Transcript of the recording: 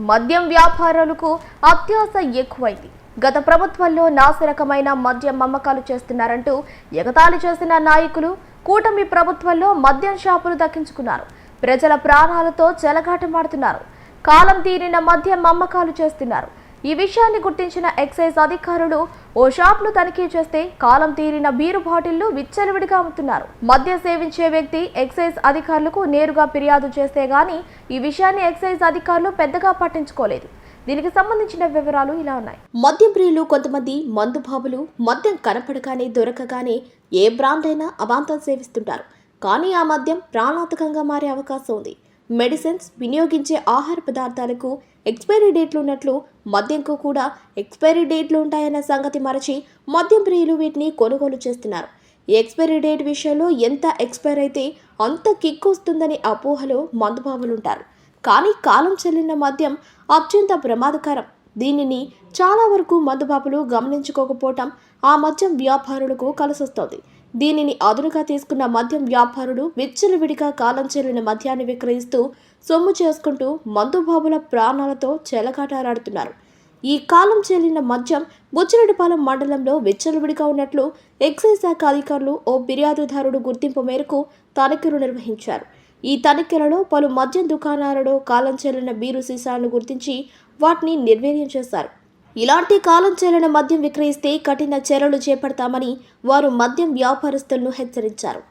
మద్యం వ్యాపారులకు అత్యాశ ఎక్కువైంది. గత ప్రభుత్వంలో నాసిరకమైన మద్యం అమ్మకాలు చేస్తున్నారంటూ ఎగతాళి చేసిన నాయకులు కూటమి ప్రభుత్వంలో మద్యం షాపులు దక్కించుకున్నారు. ప్రజల ప్రాణాలతో చెలగాటమాడుతున్నారు. కాలం తీరిన మద్యం అమ్మకాలు చేస్తున్నారు. ఈ విషయాన్ని గుర్తించిన ఎక్సైజ్ అధికారులు ఓ షాప్ను తనిఖీ చేస్తే కాలం తీరిన బీరు బాటిళ్ళు విచ్చలవిడిగా అమ్ముతున్నారు. మద్యం సేవించే వ్యక్తి ఎక్సైజ్ అధికారులకు నేరుగా ఫిర్యాదు చేస్తే గానీ ఈ విషయాన్ని ఎక్సైజ్ అధికారులు పెద్దగా పట్టించుకోలేదు. దీనికి సంబంధించిన వివరాలు ఇలా ఉన్నాయి. మద్యం ప్రియులు కొంతమంది మందు బాబులు మద్యం కనపడగానే దొరకగానే ఏ బ్రాండ్ అయినా అవాంతం సేవిస్తుంటారు. కానీ ఆ మద్యం ప్రాణాంతకంగా మారే అవకాశం ఉంది. మెడిసిన్స్ వినియోగించే ఆహార పదార్థాలకు ఎక్స్పైరీ డేట్లు ఉన్నట్లు మద్యంకు కూడా ఎక్స్పైరీ డేట్లు ఉంటాయన్న సంగతి మరచి మద్యం ప్రియులు వీటిని కొనుగోలు చేస్తున్నారు. ఈ ఎక్స్పైరీ డేట్ విషయంలో ఎంత ఎక్స్పైర్ అయితే అంత కిక్ వస్తుందని అపోహలో మందుబాబులుంటారు. కానీ కాలం చెల్లిన మద్యం అత్యంత ప్రమాదకరం. దీనిని చాలా వరకు మందుబాబులు గమనించుకోకపోవటం ఆ మద్యం వ్యాపారులకు కలిసొస్తోంది. దీనిని అదునుగా తీసుకున్న మద్యం వ్యాపారులు విచ్చలవిడిగా కాలం చెల్లిన మద్యాన్ని విక్రయిస్తూ సొమ్ము చేసుకుంటూ మందుబాబుల ప్రాణాలతో చెలకాటారాడుతున్నారు. ఈ కాలం చెల్లిన మద్యం బుచ్చిరెడ్డిపాలెం మండలంలో విచ్చలవిడిగా ఉన్నట్లు ఎక్సైజ్ శాఖ అధికారులు ఓ ఫిర్యాదుదారుడు గుర్తింపు మేరకు తనిఖీలు నిర్వహించారు. ఈ తనిఖీలలో పలు మద్యం దుకాణాలలో కాలం చెల్లిన బీరు సీసాలను గుర్తించి వాటిని నిర్వీర్యం చేశారు. ఇలాంటి కాలం చెల్లిన మద్యం విక్రయిస్తే కఠిన చర్యలు చేపడతామని వారు మద్యం వ్యాపారస్తులను హెచ్చరించారు.